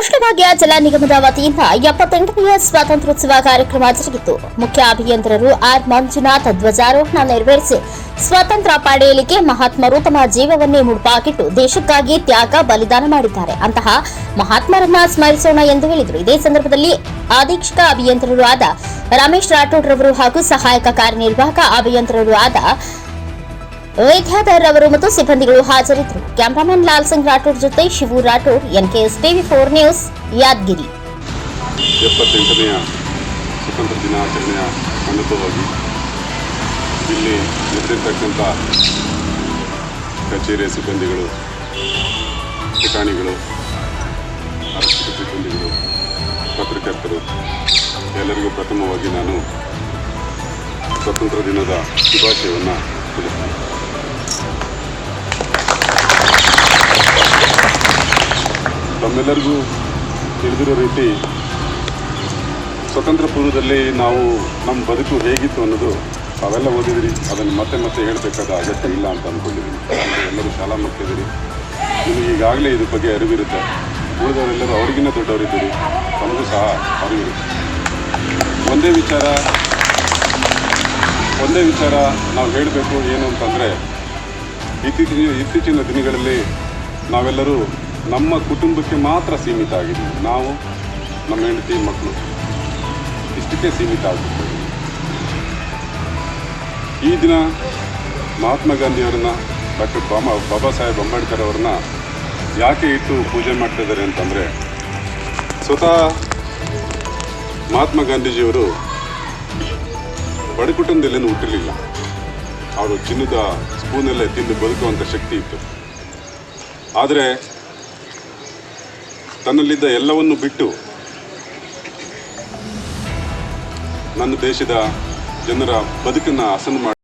ಕೃಷ್ಣ ಭಾಗ್ಯ ಜಲ ನಿಗಮದ ವತಿಯಿಂದ ಎಪ್ಪತ್ತೆಂಟನೆಯ ಸ್ವಾತಂತ್ರ್ಯೋತ್ಸವ ಕಾರ್ಯಕ್ರಮ ಜರುಗಿತು. ಮುಖ್ಯ ಅಭಿಯಂತರರು ಆರ್ ಮಂಜುನಾಥ್ ಧ್ವಜಾರೋಹಣ ನೆರವೇರಿಸಿ ಸ್ವಾತಂತ್ರ್ಯ ಪಡೆಯಲಿಕ್ಕೆ ಮಹಾತ್ಮರು ತಮ್ಮ ಜೀವವನ್ನೇ ಮುಡುಪಾಕಿಟ್ಟು ದೇಶಕ್ಕಾಗಿ ತ್ಯಾಗ, ಬಲಿದಾನ ಮಾಡಿದ್ದಾರೆ. ಅಂತಹ ಮಹಾತ್ಮರನ್ನ ಸ್ಮರಿಸೋಣ ಎಂದು ಹೇಳಿದರು. ಇದೇ ಸಂದರ್ಭದಲ್ಲಿ ಅಧೀಕ್ಷಕ ಅಭಿಯಂತರರು ಆದ ರಮೇಶ್ ರಾಠೋಡ್ ರವರು ಹಾಗೂ ಸಹಾಯಕ ಕಾರ್ಯನಿರ್ವಾಹಕ ಅಭಿಯಂತರರು ಆದ ಅವರು ಮತ್ತು ಸಿಬ್ಬಂದಿಗಳು ಹಾಜರಿದ್ದರು. ಕ್ಯಾಮರಾಮನ್ ಲಾಲ್ ಸಿಂಗ್ ರಾಠೋಡ್ ಜೊತೆ Shivu Rathod, NKS TV four news, Yadgiri. ಎಪ್ಪತ್ತೆಂಟನೆಯ ಸ್ವತಂತ್ರ ದಿನಾಚರಣೆಯ ಅನುಭವವಾಗಿ ಇಲ್ಲಿ ನೆರೆದಿರ್ತಕ್ಕಂಥ ಕಚೇರಿಯ ಸಿಬ್ಬಂದಿಗಳು, ಠಿಕಾಣಿಗಳು ಸಿಬ್ಬಂದಿಗಳು, ಪತ್ರಕರ್ತರು, ಎಲ್ಲರಿಗೂ ಪ್ರಥಮವಾಗಿ ನಾನು ಸ್ವತಂತ್ರ ದಿನದ ಶುಭಾಶಯವನ್ನು ತಿಳಿಸ್ತೀನಿ. ತಮ್ಮೆಲ್ಲರಿಗೂ ತಿಳಿದಿರೋ ರೀತಿ ಸ್ವತಂತ್ರ ಪೂರ್ವದಲ್ಲಿ ನಾವು ನಮ್ಮ ಬದುಕು ಹೇಗಿತ್ತು ಅನ್ನೋದು ತಾವೆಲ್ಲ ಓದಿದಿರಿ. ಅದನ್ನು ಮತ್ತೆ ಮತ್ತೆ ಹೇಳಬೇಕಾದ ಅಗತ್ಯ ಇಲ್ಲ ಅಂತ ಅಂದ್ಕೊಂಡಿದ್ದೀನಿ. ಎಲ್ಲರೂ ಶಾಲಾ ಮಕ್ಕಳಿದ್ದೀರಿ. ನಿಮಗೆ ಈಗಾಗಲೇ ಇದ್ರ ಬಗ್ಗೆ ಅರಿವಿರುತ್ತೆ. ಉಳಿದವರೆಲ್ಲರೂ ಅವ್ರಿಗಿನ್ನ ದೊಡ್ಡವರಿದ್ದೀರಿ. ನಮಗೂ ಸಹ ಅರಿವಿರು ಒಂದೇ ವಿಚಾರ ಒಂದೇ ವಿಚಾರ ನಾವು ಹೇಳಬೇಕು ಏನು ಅಂತಂದರೆ, ಇತ್ತೀಚಿನ ಇತ್ತೀಚಿನ ದಿನಗಳಲ್ಲಿ ನಾವೆಲ್ಲರೂ ನಮ್ಮ ಕುಟುಂಬಕ್ಕೆ ಮಾತ್ರ ಸೀಮಿತ ಆಗಿದೆ. ನಾವು ನಮ್ಮ ಹೆಂಡತಿ ಮಕ್ಕಳು ಇಷ್ಟಕ್ಕೆ ಸೀಮಿತ ಆಗುತ್ತೆ. ಈ ದಿನ ಮಹಾತ್ಮ ಗಾಂಧಿಯವರನ್ನ ಡಾಕ್ಟರ್ ಬಾಮ, ಬಾಬಾ ಸಾಹೇಬ್ ಅಂಬೇಡ್ಕರ್ ಅವ್ರನ್ನ ಯಾಕೆ ಇಟ್ಟು ಪೂಜೆ ಮಾಡ್ತಾ ಇದ್ದಾರೆ ಅಂತಂದರೆ, ಸ್ವತಃ ಮಹಾತ್ಮ ಗಾಂಧೀಜಿಯವರು ಬಡಕುಟುಂಬದಲ್ಲೇನು ಹುಟ್ಟಿರಲಿಲ್ಲ. ಅವರು ಚಿನ್ನದ ಸ್ಪೂನಲ್ಲೇ ತಿಂದು ಬದುಕುವಂಥ ಶಕ್ತಿ ಇತ್ತು. ಆದರೆ ತನ್ನಲ್ಲಿದ್ದ ಎಲ್ಲವನ್ನು ಬಿಟ್ಟು ನನ್ನ ದೇಶದ ಜನರ ಬದುಕನ್ನು ಹಸನು ಮಾಡಿ